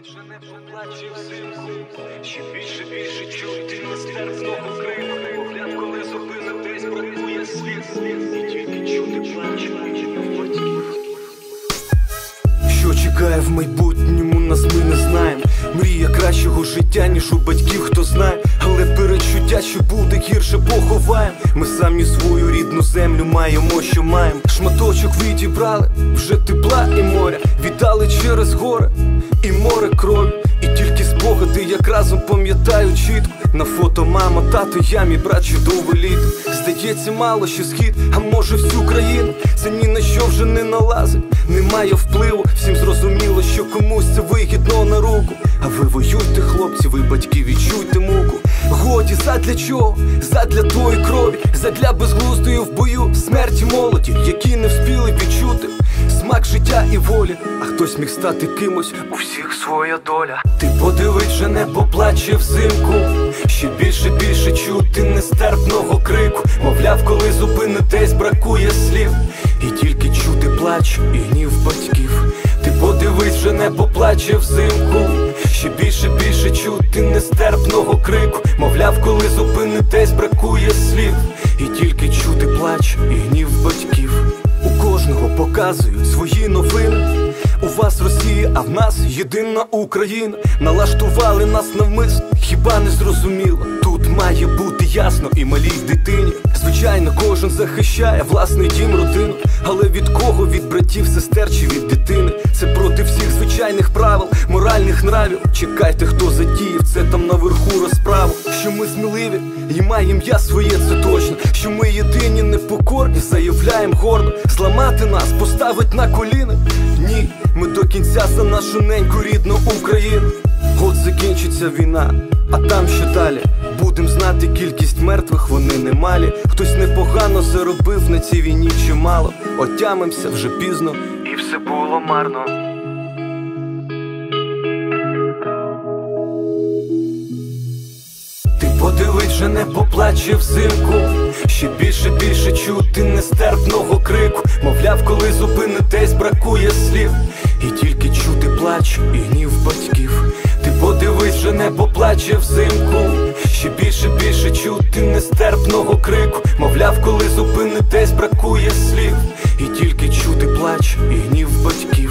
Подивись, не поплаче взимку, ще більше, більше чути нестерпного крику. Погляд, коли зупини десь бракує слід, і тільки чути плач батьків. Що чекає в майбутньому, нас ми не знаємо. Мрія кращого життя, ніж у батьків, хто знає. Але перечуття, що буде гірше, поховаємо. Ми самі свою рідну землю маємо, що маємо. Шматочок відібрали, вже тепла і моря. Віддали через гори і море крові. І тільки спогади, як разом пам'ятаю чітко. На фото мама, тато, я, мій брат, чудове літо. Здається, мало що схід, а може всю країну. Це ні на що вже не налазить, немає впливу. Всім зрозуміло, що комусь це вигідно на руку. А ви воюйте, хлопці, ви батьки, відчуйте муку. Годі, задля чого? Задля тої крові, задля безглуздої в бою, смерті молоді, які не вспіли відчути. Смак життя і волі, а хтось міг стати кимось, у всіх своя доля. Ти подивись, вже не поплаче взимку. Ще більше, більше чути нестерпного крику. Мовляв, коли зупинитесь, бракує слів. І тільки чути плач і гнів батьків. Ти подивись, вже не поплаче взимку. Ще більше, більше чути нестерпного крику. Мовляв, коли зупинитесь, бракує слів. І тільки чути плач і pokazuj swój а в нас єдина Україна. Налаштували нас навмисно, хіба не зрозуміло? Тут має бути ясно і малій дитині. Звичайно, кожен захищає власний дім, родину. Але від кого? Від братів, сестер чи від дитини? Це проти всіх звичайних правил, моральних нравів. Чекайте, хто задіяв це там наверху розправу. Що ми сміливі і маємо я своє, це точно. Що ми єдині непокорні, заявляємо гордо. Зламати нас, поставить на коліна. Ні, ми до кінця за нашу неньку рідну Україну. От закінчиться війна, а там що далі? Будем знати кількість мертвих, вони немалі. Хтось непогано заробив на цій війні чимало. Отямимося вже пізно, і все було марно. Ти подивись, вже не поплаче взимку. Ще більше, більше чути нестерпного крику. Мовляв, коли зупинитесь, бракує слів. І тільки чути плач і гнів батьків. Ти подивись, вже не поплаче взимку. Ще більше, більше чути нестерпного крику. Мовляв, коли зупинитесь, бракує слів. І тільки чути плач і гнів батьків.